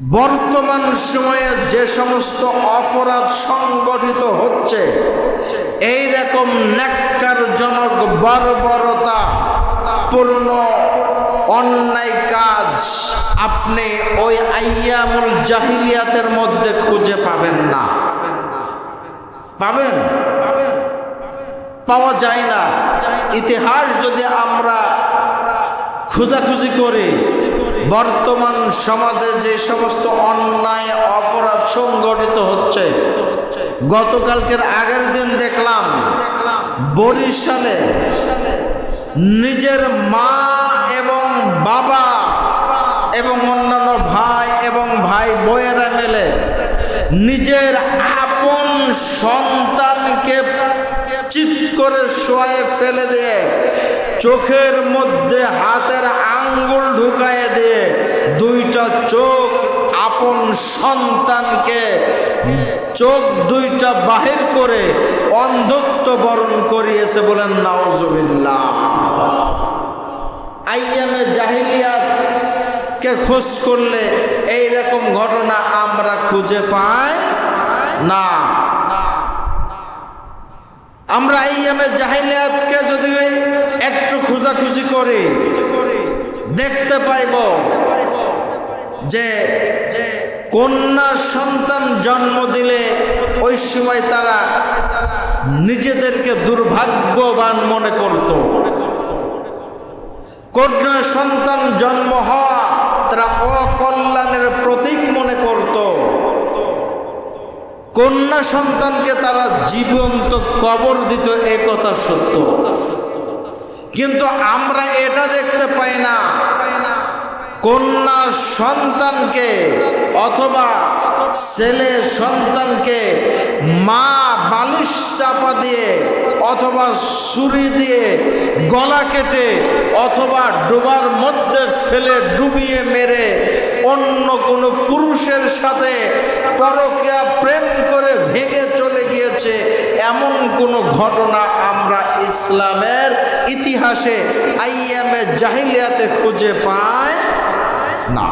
বর্তমান সময়ে যে সমস্ত অপরাধ সংগঠিত হচ্ছে, এই রকম ন্যাক্কারজনক বর্বরতা, পূর্ণ অন্যায় কাজ আপনি ওই আইয়ামুল জাহিলিয়াতের মধ্যে খুঁজে পাবেন না। পাবেন? পাবেন পাওয়া যায় না। ইতিহাস যদি আমরা খোঁজাখুঁজি করি বর্তমান সমাজে যে সমস্ত অন্যায়, অপরাধ সংগঠিত হচ্ছে, গতকালকের আগের দিন দেখলাম দেখলাম বরিশালে নিজের মা এবং বাবা এবং অন্যান্য ভাই এবং ভাই বইয়েরা মেলে নিজের আপন সন্তানকে চিৎ করে শোয়ে ফেলে দিয়ে, চোখের মধ্যে হাতের আঙ্গুল ঢুকায় দিয়ে দুইটা চোখ আপন সন্তানকে, চোখ দুইটা বাহির করে অন্ধত্ব বরণ করিয়েছে বলেন নাওজবিল্লাহ আইয়ামে জাহিলিয়াত কে খোঁজ করলে এই রকম ঘটনা আমরা খুঁজে পাই না আমরা আইয়ামে জাহিলিয়াতকে যদি একটু খোঁজাখুঁজি করি দেখতে পাইব যে কন্যা সন্তান জন্ম দিলে ওই সময় তারা নিজেদেরকে দুর্ভাগ্যবান মনে করত। কন্যা সন্তান জন্ম হওয়া তারা অকল্যাণের প্রতীক মনে করত কন্যা সন্তানকে তারা জীবন্ত কবর দিত, এ কথা সত্য। কিন্তু আমরা এটা দেখতে পাই না। কন্যা সন্তানকে অথবা ছেলে সন্তানকে মা বালিশ চাপা দিয়ে অথবা ছুরি দিয়ে গলা কেটে অথবা ডোবার মধ্যে ফেলে ডুবিয়ে মেরে অন্য কোনো পুরুষের সাথে পরকিয়া প্রেম করে ভেঙে চলে গিয়েছে, এমন কোনো ঘটনা আমরা ইসলামের ইতিহাসে আইয়ামে জাহিলিয়াতে খুঁজে পায় না।